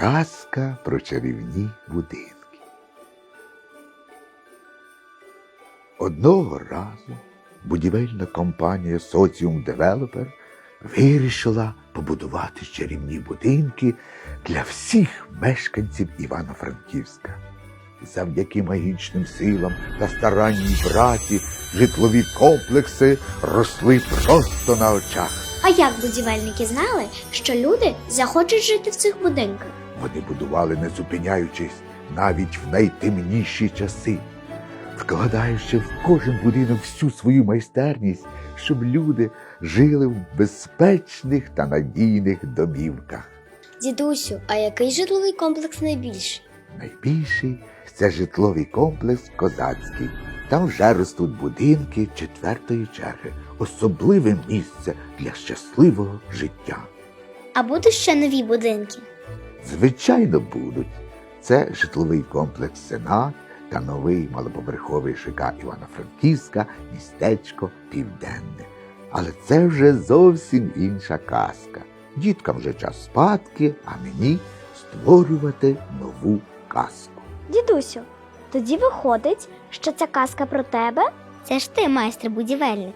Казка про чарівні будинки. Одного разу будівельна компанія Соціум Девелопер вирішила побудувати чарівні будинки для всіх мешканців Івано-Франківська. Завдяки магічним силам та старанній праці житлові комплекси росли просто на очах. А як будівельники знали, що люди захочуть жити в цих будинках? Вони будували, не зупиняючись, навіть в найтемніші часи, вкладаючи в кожен будинок всю свою майстерність, щоб люди жили в безпечних та надійних домівках. Дідусю, а який житловий комплекс найбільший? Найбільший це житловий комплекс Козацький. Там вже ростуть будинки четвертої черги, особливе місце для щасливого життя. А будуть ще нові будинки? Звичайно, будуть. Це житловий комплекс Сенат та новий малоповерховий ЖК Івано-Франківська, містечко Південне. Але це вже зовсім інша казка. Діткам вже час спадки, а мені створювати нову казку. Дідусю, тоді виходить, що ця казка про тебе? Це ж ти майстер будівельник.